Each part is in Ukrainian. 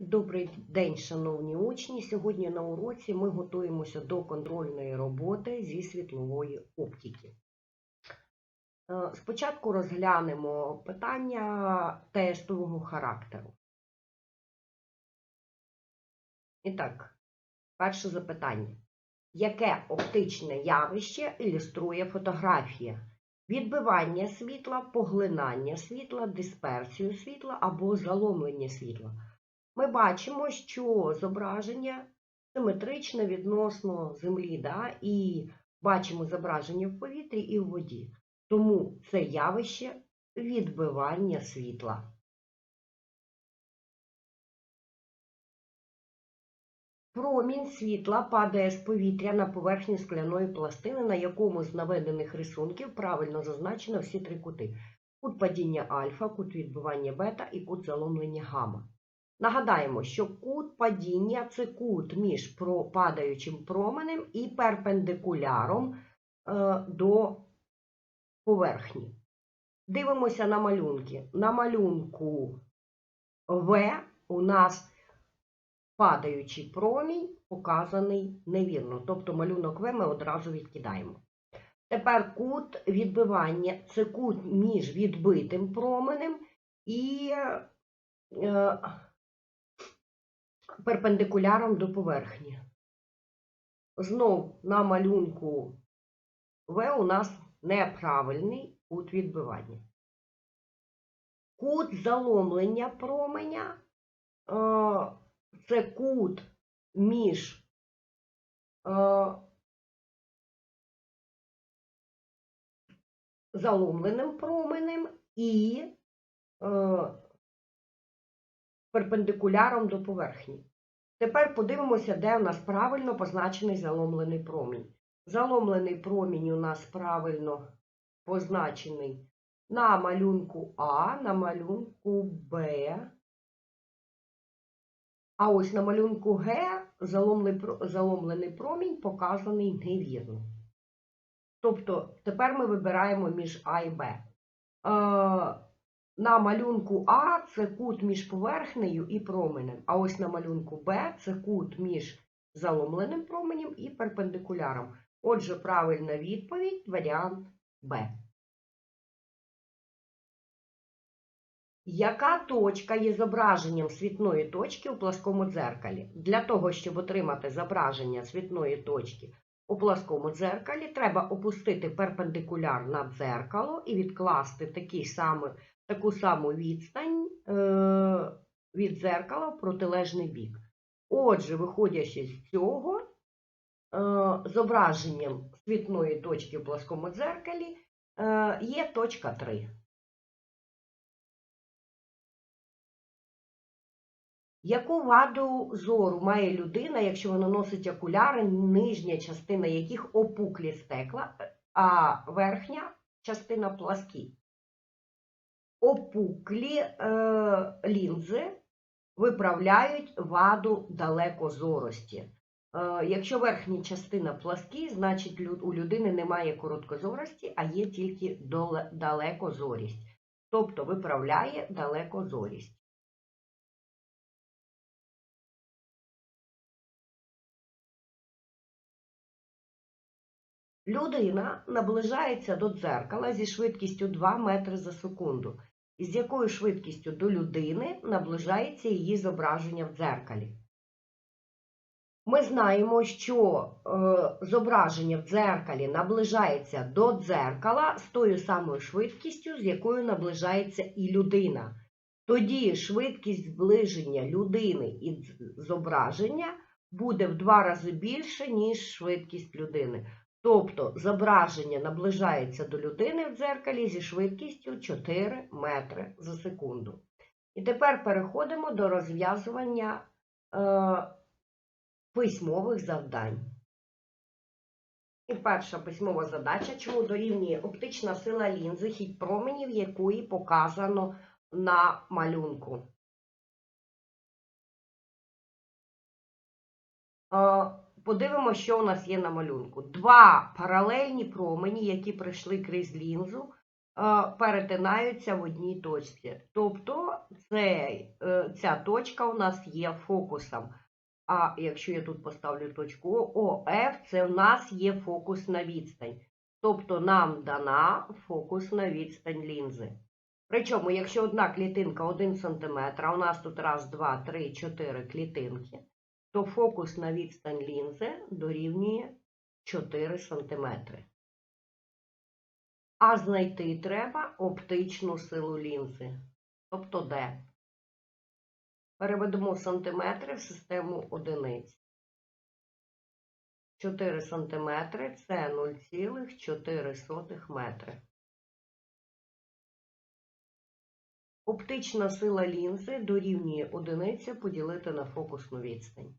Добрий день, шановні учні. Сьогодні на уроці ми готуємося до контрольної роботи зі світлової оптики. Е, Спочатку розглянемо питання тестового характеру. І так, перше запитання. Яке оптичне явище ілюструє фотографія? Відбивання світла, поглинання світла, дисперсію світла або заломлення світла. Ми бачимо, що зображення симетричне відносно Землі, да? і бачимо зображення в повітрі і в воді. Тому це явище відбивання світла. Промінь світла падає з повітря на поверхню скляної пластини, на якому з наведених рисунків правильно зазначено всі три кути. Кут падіння альфа, кут відбивання бета і кут заломлення гамма. Нагадаємо, що кут падіння це кут між падаючим променем і перпендикуляром е, до поверхні. Дивимося на малюнки. На малюнку В у нас падаючий промінь показаний невірно. Тобто малюнок В ми одразу відкидаємо. Тепер кут відбивання це кут між відбитим променем і е, перпендикуляром до поверхні. Знов на малюнку В у нас неправильний кут відбивання. Кут заломлення променя е, це кут між е, заломленим променем і е, перпендикуляром до поверхні. Тепер подивимося, де у нас правильно позначений заломлений промінь. Заломлений промінь у нас правильно позначений на малюнку А, на малюнку Б. А ось на малюнку Г заломлений, промінь показаний невірно. Тобто тепер ми вибираємо між А і Б. На малюнку А це кут між поверхнею і променем, а ось на малюнку Б це кут між заломленим променем і перпендикуляром. Отже, правильна відповідь варіант Б. Яка точка є зображенням світної точки у пласкому дзеркалі? Для того, щоб отримати зображення світної точки у пласкому дзеркалі, треба опустити перпендикуляр на дзеркало і відкласти такий самий, таку саму відстань е, від дзеркала в протилежний бік. Отже, виходячи з цього, е, зображенням світної точки в пласкому дзеркалі е, є точка 3. Яку ваду зору має людина, якщо вона носить окуляри, нижня частина яких опуклі стекла, а верхня частина пласкі? Опуклі е, лінзи виправляють ваду далекозорості. Е, якщо верхня частина пласкі, значить у людини немає короткозорості, а є тільки далекозорість. Тобто виправляє далекозорість. Людина наближається до дзеркала зі швидкістю 2 метри за секунду. З якою швидкістю до людини наближається її зображення в дзеркалі? Ми знаємо, що е, зображення в дзеркалі наближається до дзеркала з тою самою швидкістю, з якою наближається і людина. Тоді швидкість зближення людини і зображення буде в два рази більше, ніж швидкість людини. Тобто зображення наближається до людини в дзеркалі зі швидкістю 4 метри за секунду. І тепер переходимо до розв'язування е, письмових завдань. І перша письмова задача, чому дорівнює оптична сила лінзи, хід променів, якої показано на малюнку. Е, Подивимося, що у нас є на малюнку. Два паралельні промені, які пройшли крізь лінзу, перетинаються в одній точці. Тобто цей, е, ця точка у нас є фокусом. А якщо я тут поставлю точку ОФ, це в нас є фокусна відстань. Тобто нам дана фокусна відстань лінзи. Причому, якщо одна клітинка 1 см, а у нас тут раз, два, три, чотири клітинки, то фокусна відстань лінзи дорівнює 4 см. А знайти треба оптичну силу лінзи. Тобто де? Переведемо сантиметри в систему одиниць. 4 сантиметри – це 0,4 метри. Оптична сила лінзи дорівнює одиниця поділити на фокусну відстань.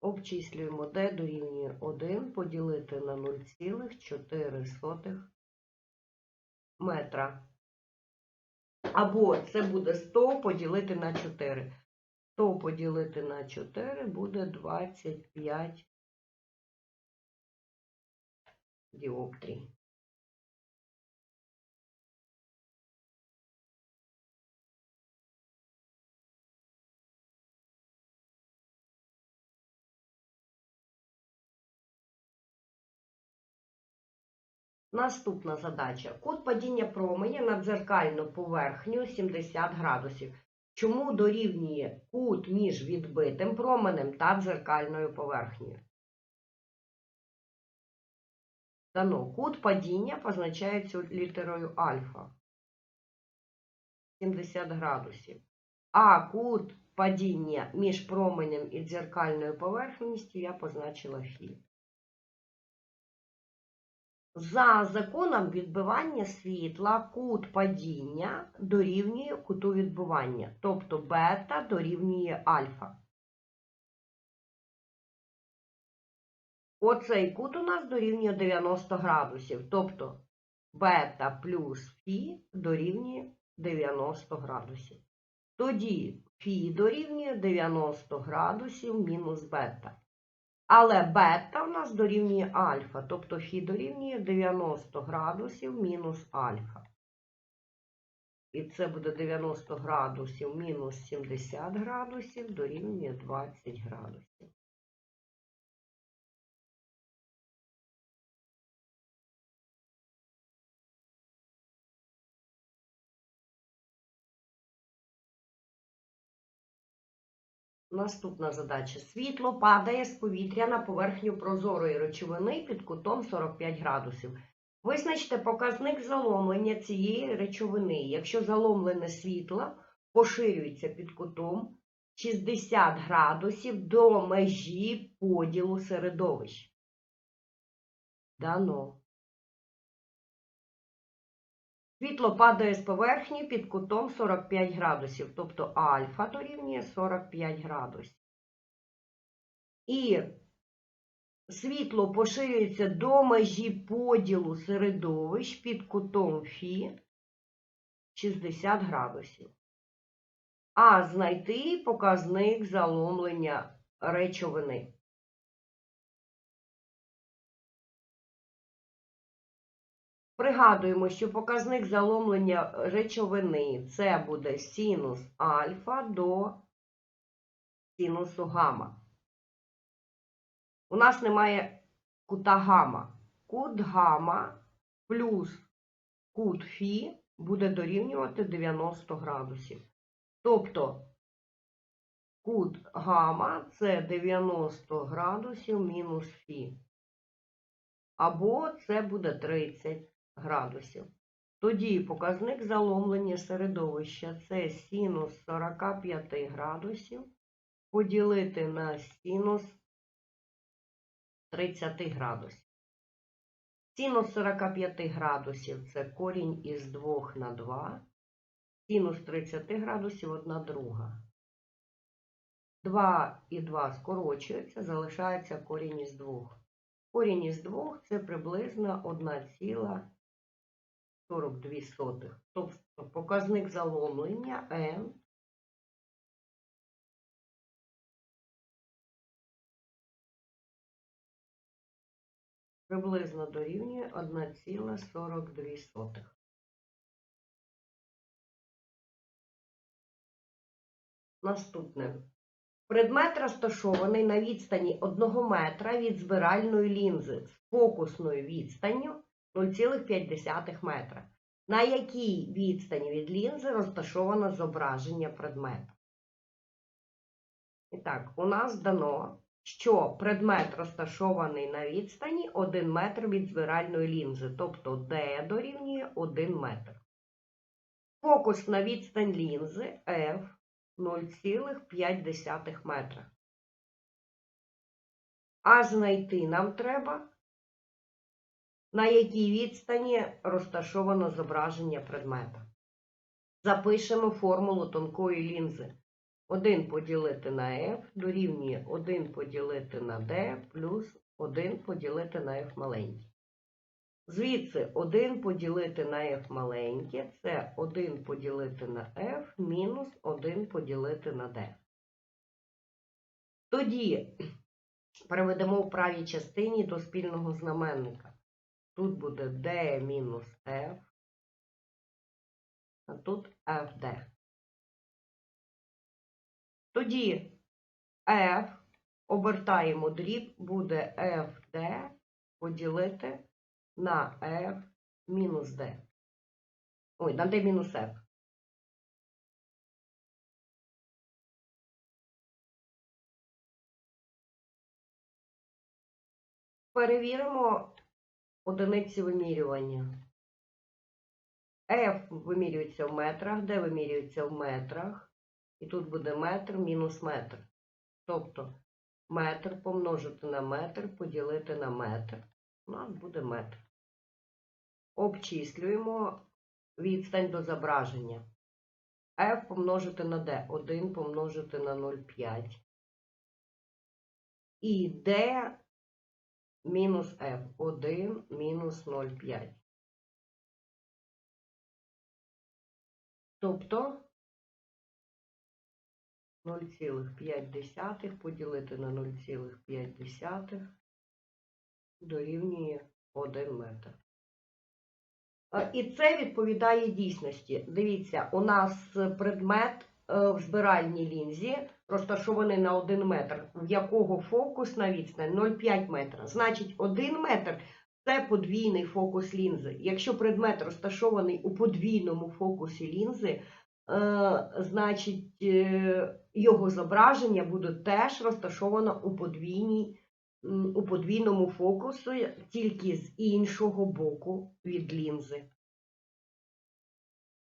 Обчислюємо d дорівнює 1 поділити на 0,4 метра. Або це буде 100 поділити на 4. 100 поділити на 4 буде 25 діоптрій. Наступна задача. Кут падіння променя на дзеркальну поверхню 70 градусів. Чому дорівнює кут між відбитим променем та дзеркальною поверхнею? Дано кут падіння позначається літерою альфа. 70 градусів. А кут падіння між променем і дзеркальною поверхністю я позначила фі. За законом відбивання світла кут падіння дорівнює куту відбивання, тобто бета дорівнює альфа. Оцей кут у нас дорівнює 90 градусів, тобто бета плюс фі дорівнює 90 градусів. Тоді фі дорівнює 90 градусів мінус бета. Але бета в нас дорівнює альфа, тобто фі дорівнює 90 градусів мінус альфа. І це буде 90 градусів мінус 70 градусів дорівнює 20 градусів. Наступна задача. Світло падає з повітря на поверхню прозорої речовини під кутом 45 градусів. Визначте показник заломлення цієї речовини. Якщо заломлене світло поширюється під кутом 60 градусів до межі поділу середовищ. Дано. Світло падає з поверхні під кутом 45 градусів, тобто альфа дорівнює 45 градусів. І світло поширюється до межі поділу середовищ під кутом Фі 60 градусів. А знайти показник заломлення речовини. Пригадуємо, що показник заломлення речовини це буде синус альфа до синусу гамма. У нас немає кута гамма. Кут гамма плюс кут фі буде дорівнювати 90 градусів. Тобто кут гамма це 90 градусів мінус фі. Або це буде 30 градусів. Тоді показник заломлення середовища це синус 45 градусів поділити на синус 30 градусів. Синус 45 градусів це корінь із 2 на 2, синус 30 градусів 1 друга. 2 і 2 скорочуються, залишається корінь із 2. Корінь із 2 це приблизно 1,5 42. Тобто показник заломлення N приблизно дорівнює 1,42. Наступне. Предмет розташований на відстані 1 метра від збиральної лінзи з фокусною відстанню 0,5 метра. На якій відстані від лінзи розташовано зображення предмета? І так, у нас дано, що предмет розташований на відстані 1 метр від збиральної лінзи, тобто D дорівнює 1 метр. Фокусна відстань лінзи F 0,5 метра. А знайти нам треба, на якій відстані розташовано зображення предмета. Запишемо формулу тонкої лінзи. 1 поділити на f дорівнює 1 поділити на d плюс 1 поділити на f маленький. Звідси 1 поділити на f маленьке – це 1 поділити на f мінус 1 поділити на d. Тоді переведемо в правій частині до спільного знаменника. Тут буде d мінус f, а тут fd. Тоді f обертаємо дріб, буде fd поділити на f мінус d. Ой, на d мінус f. Перевіримо одиниці вимірювання. F вимірюється в метрах, D вимірюється в метрах. І тут буде метр мінус метр. Тобто метр помножити на метр, поділити на метр. У нас буде метр. Обчислюємо відстань до зображення. F помножити на D. 1 помножити на 0,5. І D мінус F. 1 мінус 0,5. Тобто 0,5 поділити на 0,5 дорівнює 1 метр. Е, І це відповідає дійсності. Дивіться, у нас предмет в збиральній лінзі розташований на 1 метр, в якого фокусна відстань 0,5 метра. Значить, 1 метр це подвійний фокус лінзи. Якщо предмет розташований у подвійному фокусі лінзи, е, значить е, його зображення буде теж розташовано у подвійній у подвійному фокусі, тільки з іншого боку від лінзи.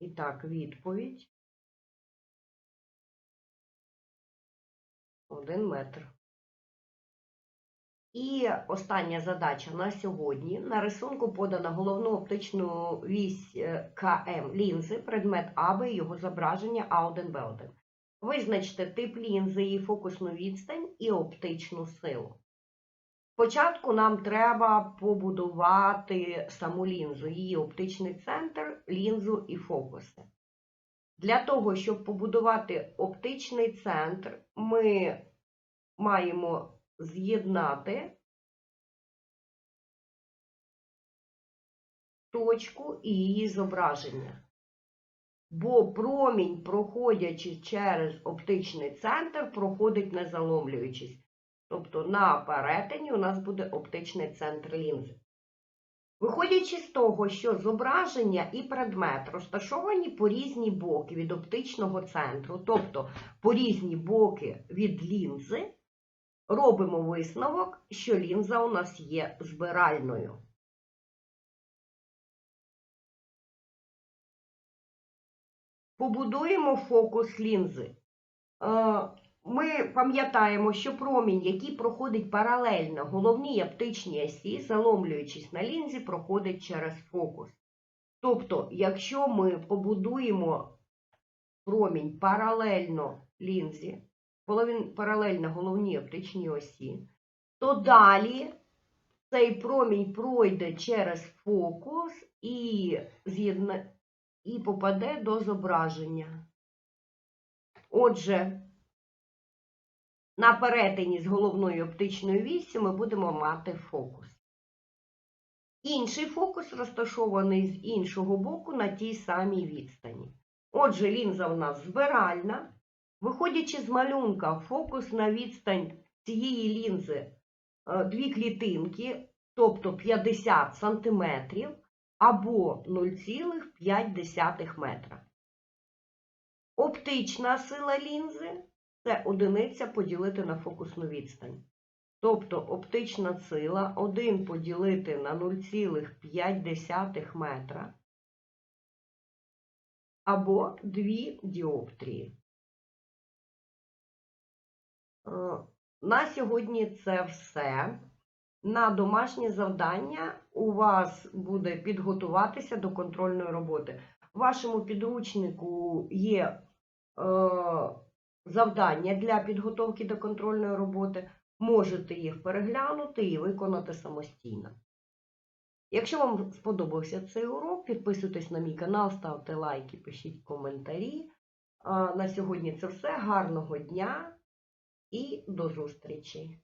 І так, відповідь. 1 метр. І остання задача на сьогодні. На рисунку подана головну оптичну вісь е, КМ лінзи, предмет АБ і його зображення А1Б1. Визначте тип лінзи, її фокусну відстань і оптичну силу. Спочатку нам треба побудувати саму лінзу, її оптичний центр, лінзу і фокуси. Для того, щоб побудувати оптичний центр, ми маємо з'єднати точку і її зображення. Бо промінь, проходячи через оптичний центр, проходить не заломлюючись. Тобто на перетині у нас буде оптичний центр лінзи. Виходячи з того, що зображення і предмет розташовані по різні боки від оптичного центру, тобто по різні боки від лінзи, робимо висновок, що лінза у нас є збиральною. Побудуємо фокус лінзи. Ми пам'ятаємо, що промінь, який проходить паралельно головній оптичній осі, заломлюючись на лінзі, проходить через фокус. Тобто, якщо ми побудуємо промінь паралельно лінзі, паралельно головній оптичній осі, то далі цей промінь пройде через фокус і, і попаде до зображення. Отже, на перетині з головною оптичною віссю ми будемо мати фокус. Інший фокус розташований з іншого боку на тій самій відстані. Отже, лінза в нас збиральна. Виходячи з малюнка, фокус на відстань цієї лінзи е, дві клітинки, тобто 50 см або 0,5 метра. Оптична сила лінзи це одиниця поділити на фокусну відстань. Тобто оптична сила 1 поділити на 0,5 метра або 2 діоптрії. Е, На сьогодні це все. На домашнє завдання у вас буде підготуватися до контрольної роботи. В вашому підручнику є е, завдання для підготовки до контрольної роботи. Можете їх переглянути і виконати самостійно. Якщо вам сподобався цей урок, підписуйтесь на мій канал, ставте лайки, пишіть коментарі. На сьогодні це все. Гарного дня і до зустрічі!